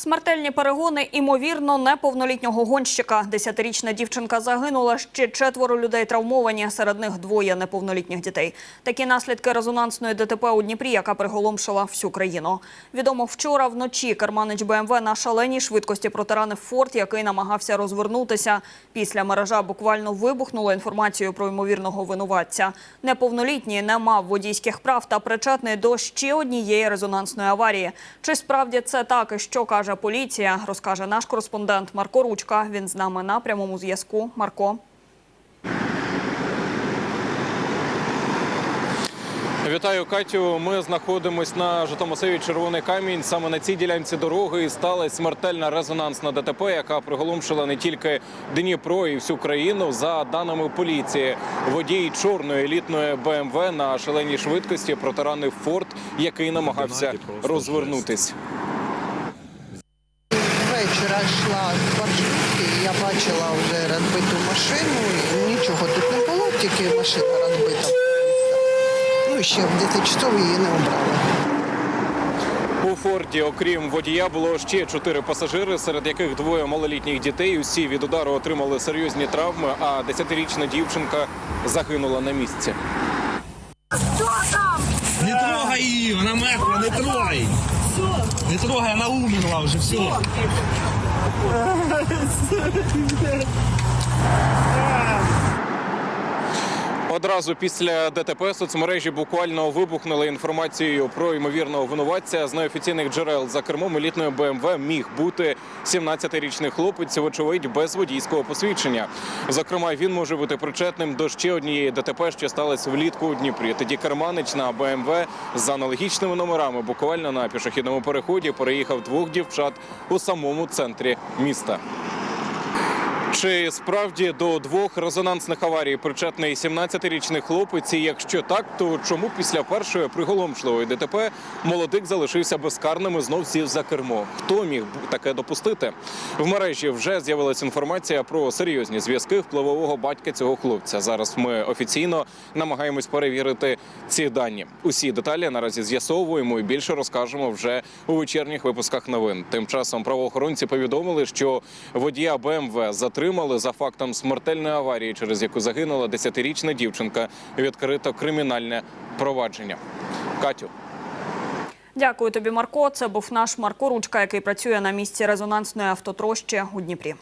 Смертельні перегони імовірно неповнолітнього гонщика. Десятирічна дівчинка загинула. Ще четверо людей травмовані. Серед них двоє неповнолітніх дітей. Такі наслідки резонансної ДТП у Дніпрі, яка приголомшила всю країну. Відомо вчора вночі керманич БМВ на шаленій швидкості протаранив форт, який намагався розвернутися. Після мережа буквально вибухнула інформацію про ймовірного винуватця. Неповнолітній не мав водійських прав та причетний до ще однієї резонансної аварії. Чи справді це так і що каже поліція, розкаже наш кореспондент Марко Ручка. Він з нами на прямому зв'язку. Марко. Вітаю, Катю. Ми знаходимось на Житомасиві Червоний камінь. Саме на цій ділянці дороги і сталася смертельна резонансна ДТП, яка приголомшила не тільки Дніпро і всю країну. За даними поліції, водій чорної елітної БМВ на шаленій швидкості протаранив форт, який намагався розвернутись. Вечора йшла з маршрутки, і я бачила вже розбиту машину, і нічого тут не було, тільки машина розбита. Ну ще в 10 часов її не обрали. У форті, окрім водія, було ще чотири пасажири, серед яких двоє малолітніх дітей. Усі від удару отримали серйозні травми, а десятирічна дівчинка загинула на місці. Не вона она мертва, не трогай. Не трогай, она умерла уже, все. Одразу після ДТП соцмережі буквально вибухнули інформацією про ймовірного винуватця. З неофіційних джерел за кермом елітної БМВ міг бути 17-річний хлопець, вочевидь, без водійського посвідчення. Зокрема, він може бути причетним до ще однієї ДТП, що сталося влітку у Дніпрі. Тоді керманич на БМВ з аналогічними номерами буквально на пішохідному переході переїхав двох дівчат у самому центрі міста. Чи справді до двох резонансних аварій причетний 17-річний хлопець? І якщо так, то чому після першої приголомшливої ДТП молодик залишився безкарним і знов сів за кермо? Хто міг таке допустити? В мережі вже з'явилася інформація про серйозні зв'язки впливового батька цього хлопця. Зараз ми офіційно намагаємось перевірити ці дані. Усі деталі наразі з'ясовуємо і більше розкажемо вже у вечірніх випусках новин. Тим часом правоохоронці повідомили, що водія БМВ затримали за фактом смертельної аварії, через яку загинула 10-річна дівчинка. Відкрито кримінальне провадження. Катю. Дякую тобі, Марко. Це був наш Марко Ручка, який працює на місці резонансної автотрощі у Дніпрі.